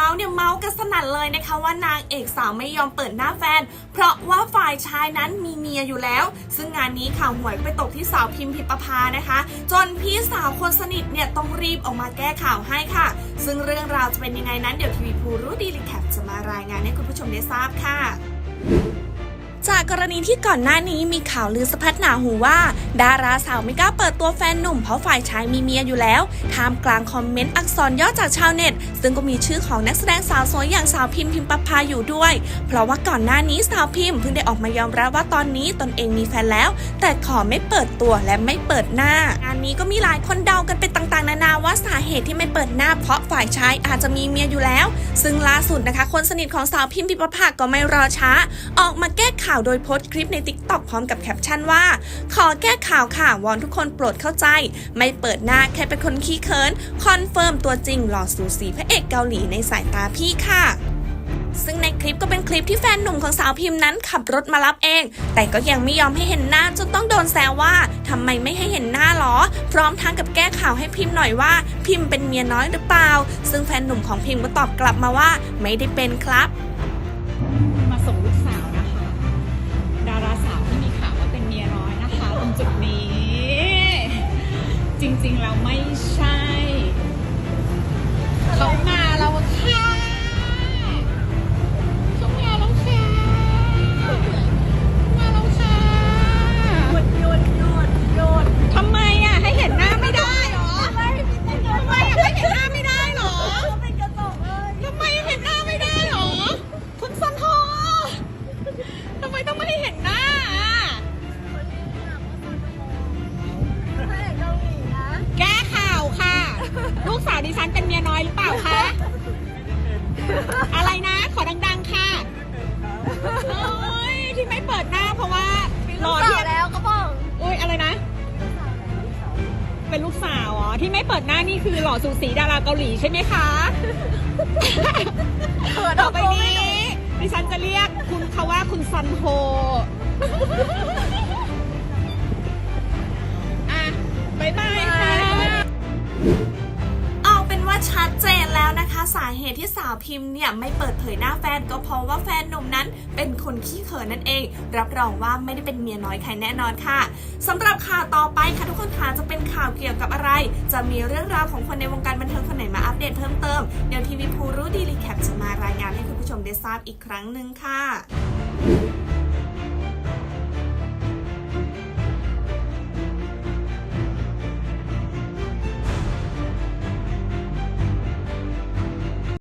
เมาส์เนี่ยเมาส์กันสนั่นเลยนะคะว่านางเอกสาวไม่ยอมเปิดหน้าแฟน เพราะว่าฝ่ายชายนั้นมีเมียอยู่แล้ว ซึ่งงานนี้ข่าวหวยก็ไปตกที่สาวพิมพิประพานะคะ จนพี่สาวคนสนิทเนี่ยต้องรีบออกมาแก้ข่าวให้ค่ะ ซึ่งเรื่องราวจะเป็นยังไงนั้นเดี๋ยวทีวีพูรู้ดีรีแคปจะมารายงานให้คุณผู้ชมได้ทราบค่ะ จากกรณีที่ก่อนหน้านี้มีข่าวลือสะพัดหนาหูว่า ดาราสาวไม่กล้าเปิดตัวแฟนหนุ่มเพราะฝ่ายชายมีเมียอยู่แล้วท่ามกลางคอมเมนต์อักษรย่อจากชาวเน็ต ซึ่งก็มีชื่อของนักแสดงสาวสวยอย่างสาวพิมพิมประพาอยู่ด้วย เพราะว่าก่อนหน้านี้สาวพิมเพิ่งได้ออกมายอมรับว่าตอนนี้ตนเองมีแฟนแล้ว แต่ขอไม่เปิดตัวและไม่เปิดหน้างานนี้ก็มีหลายคนเดากันไปต่างๆ นานาว่าสาเหตุที่ไม่เปิดหน้า เพราะฝ่ายชายอาจจะมีเมียอยู่แล้ว ซึ่งล่าสุดนะคะ คนสนิทของสาวพิมพิมประภาก็ไม่รอช้า ออกมาแก้ข่าวโดยโพสต์คลิปในติ๊กต็อกพร้อมกับแคปชั่นว่า ขอแก้ข่าวค่ะ วอนทุกคนโปรดเข้าใจ ไม่เปิดหน้าแค่เป็นคนขี้เคิน คอนเฟิร์มตัวจริงหล่อสูสีพระเอกเกาหลีในสายตาพี่ค่ะซึ่งในคลิปก็เป็นคลิปที่แฟนหนุ่มของสาวพิมพ์นั้นขับรถมารับเอง แต่ก็ยังไม่ยอมให้เห็นหน้าจนต้องโดนแซวว่าทำไมไม่ให้เห็นหน้าหรอ พร้อมทั้งกับแก้ข่าวให้พิมพ์หน่อยว่า พิมพ์เป็นเมียน้อยหรือเปล่า ซึ่งแฟนหนุ่มของพิมพ์ก็ตอบกลับมาว่า ไม่ได้เป็นครับ อะไรนะ ขอดังๆค่ะโอ้ยที่ไม่เปิดหน้าเพราะว่ารอที่แล้วก็บอกอุ้ยอะไรนะ เป็นลูกสาวอ๋อที่ไม่เปิดหน้านี่คือหล่อสูสีดาราเกาหลีใช่ไหมคะต่อไปนี้ดิฉันจะเรียกคุณเขาว่าคุณซันโฮ สาเหตุที่สาวพิมพ์เนี่ยไม่เปิดเผยหน้าแฟนก็เพราะว่าแฟนหนุ่มนั้นเป็นคนขี้เขินนั่นเอง รับรองว่าไม่ได้เป็นเมียน้อยใครแน่นอนค่ะสำหรับข่าวต่อไปค่ะทุกคนค่ะจะเป็นข่าวเกี่ยวกับอะไร จะมีเรื่องราวของคนในวงการบันเทิงคนไหนมาอัปเดตเพิ่มเติมเดี๋ยวทีวีพูรู้ดีรีแคปจะมารายงานให้คุณผู้ชมได้ทราบอีกครั้งหนึ่งค่ะ